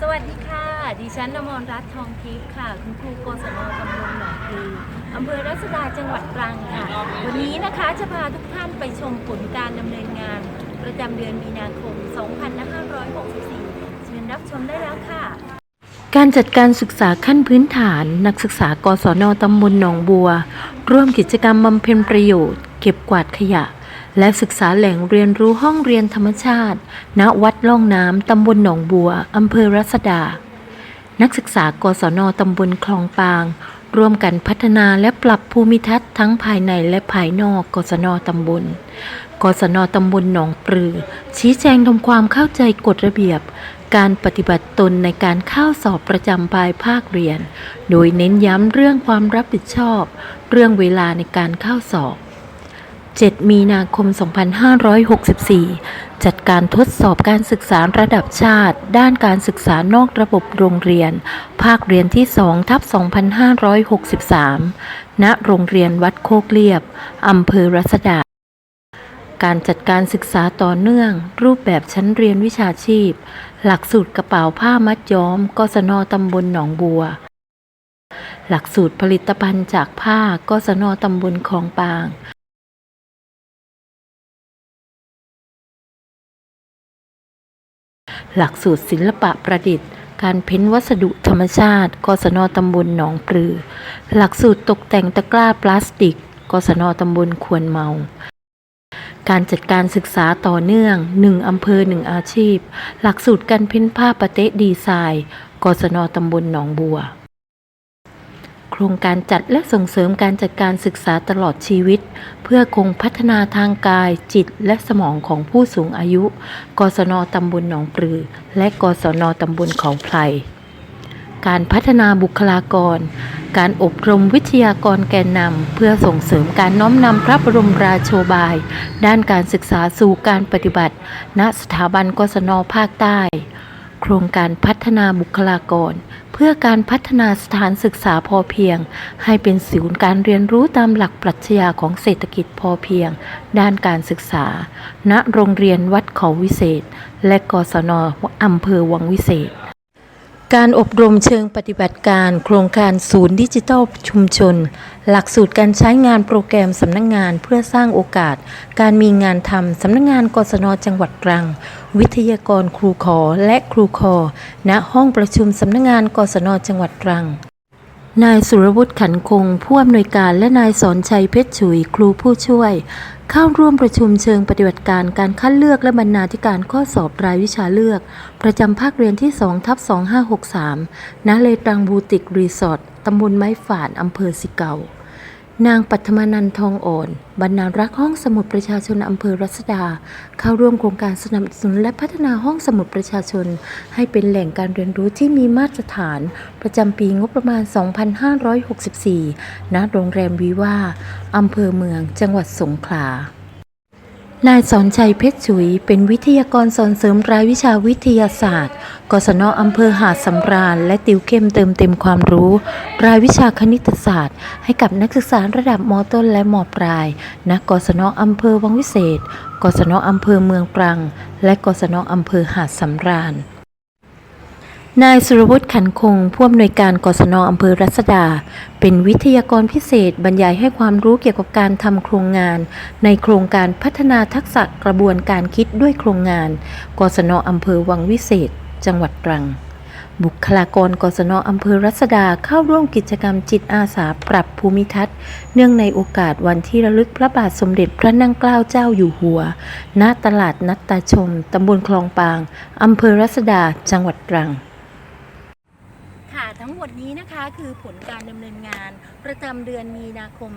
สวัสดีค่ะ ดิฉันนมรรัตน์ทองทิพย์ค่ะ คุณครูโกศลตำบลหนองปลืออำเภอรัศดาจังหวัดตรังค่ะ วันนี้นะคะจะพาทุกท่านไปชมผลการดำเนินงาน ประจำเดือนมีนาคม 2564 เชิญรับชมได้แล้วค่ะ การจัดการศึกษาขั้นพื้นฐาน นักศึกษากศนตำบลหนองบัว ร่วมกิจกรรมบำเพ็ญประโยชน์ เก็บกวาดขยะ และศึกษาแหล่งเรียนรู้ห้องเรียนธรรมชาติ ณ วัดล่องน้ำ ตำบลหนองบัว อำเภอรัศดา นักศึกษากศนตำบลคลองปาง ร่วมกันพัฒนาและปรับภูมิทัศน์ทั้งภายในและภายนอกกศนตำบล กศนตำบลหนองปลือ ชี้แจงทำความเข้าใจกฎระเบียบ การปฏิบัติตนในการเข้าสอบประจำปลายภาคเรียน โดยเน้นย้ำเรื่องความรับผิดชอบ เรื่องเวลาในการเข้าสอบ 7 มีนาคม 2564 จัดการทดสอบการศึกษาระดับชาติ ด้านการศึกษานอกระบบโรงเรียน ภาคเรียนที่2ทับ2563 ณ โรงเรียนวัดโคกเลียบ อำเภอรัศดา การจัดการศึกษาต่อเนื่อง รูปแบบชั้นเรียนวิชาชีพ หลักสูตรกระเป๋าผ้ามัดย้อม กศนตำบลหนองบัวหลักสูตรผลิตภัณฑ์จากผ้ากศนตำบลคลองปาง หลักสูตรศิลปะประดิษฐ์ การเพ้นวัสดุธรรมชาติ กศนตำบลหนองปลือ หลักสูตรตกแต่งตะกร้าพลาสติก กศนตำบลควนเมา การจัดการศึกษาต่อเนื่อง 1อำเภอ 1 อาชีพ หลักสูตรการเพ้นผ้าปะเต๊ะดีไซน์ กศนตำบลหนองบัว ครงการจัดและส่งเสริมการจัดการศึกษาตลอดชีวิต เพื่อคงพัฒนาทางกาย จิตและสมองของผู้สูงอายุ กศนตำบลหนองปลือ และกศนตำบลเขาไพรการพัฒนาบุคลากร การอบรมวิทยากรแกนนำเพื่อส่งเสริมการน้อมนำพระบรมราโชบาย ด้านการศึกษาสู่การปฏิบัติ ณสถาบันกศนภาคใต้ โครงการพัฒนาบุคลากร เพื่อการพัฒนาสถานศึกษาพอเพียง ให้เป็นศูนย์การเรียนรู้ตามหลักปรัชญาของเศรษฐกิจพอเพียง ด้านการศึกษา ณโรงเรียนวัดเขาวิเศษ และกศนอำเภอวังวิเศษ การอบรมเชิงปฏิบัติการ โครงการศูนย์ดิจิทัลชุมชน หลักสูตรการใช้งานโปรแกรมสำนักงงานเพื่อสร้างโอกาส การมีงานทำสำนักงงานกศนจังหวัดตรัง วิทยากรครูขอและครูคอณห้องประชุมสำนักงงานกศนจังหวัดตรัง นายสุรวุฒิขันคงผู้อำนวยการและนายสอนชัยเพชรฉุยครูผู้ช่วย เข้าร่วมประชุมเชิงปฏิบัติการการคัดเลือกและบรรณาธิการข้อสอบรายวิชาเลือก ประจำภาคเรียนที่2ทับ2563ณเลตรังบูติกรีสอร์ทตำบลไม้ฝาดอำเภอสิเกา นางปัทมานันทองอ่อน บรรณารักห้องสมุดประชาชนอำเภอรัศดา เข้าร่วมโครงการสนับสนุนและพัฒนาห้องสมุดประชาชน ให้เป็นแหล่งการเรียนรู้ที่มีมาตรฐาน ประจำปีงบประมาณ 2564 ณ โรงแรมวีว่าอำเภอเมือง จังหวัดสงขลา นายสอนชัยเพชรฉุย เป็นวิทยากรสอนเสริมรายวิชาวิทยาศาสตร์ กศนอำเภอหาดสำราญ และติวเข้มเติมเต็มความรู้ รายวิชาคณิตศาสตร์ ให้กับนักศึกษาระดับมต้นและมปลายณกศนอำเภอวังวิเศษ กศนอำเภอเมืองตรัง และกศนอำเภอหาดสำราญ นายสุรวุฒิขันคง ผู้อำนวยการกศนอำเภอรัศดา เป็นวิทยากรพิเศษบรรยายให้ความรู้เกี่ยวกับการทำโครงงาน ในโครงการพัฒนาทักษะกระบวนการคิดด้วยโครงงาน กศนอำเภอวังวิเศษ จังหวัดตรัง บุคลากรกศนอำเภอรัศดาเข้าร่วมกิจกรรมจิตอาสาปรับภูมิทัศน์ เนื่องในโอกาสวันที่ระลึกพระบาทสมเด็จพระนั่งเกล้าเจ้าอยู่หัว ณ ตลาดนัดตาชม ตำบลคลองปาง อำเภอรัศดา จังหวัดตรัง ทั้งหมดนี้นะคะคือผลการดำเนินงาน ประจำเดือนมีนาคม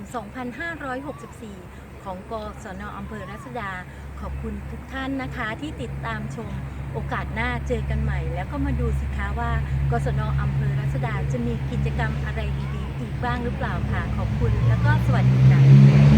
2564 ของกศนอำเภอรัศดา ขอบคุณทุกท่านนะคะที่ติดตามชมโอกาสหน้าเจอกันใหม่ แล้วก็มาดูสิคะว่ากศนอำเภอรัศดาจะมีกิจกรรมอะไรดีๆ อีกบ้างหรือเปล่าค่ะ ขอบคุณแล้วก็สวัสดีค่ะ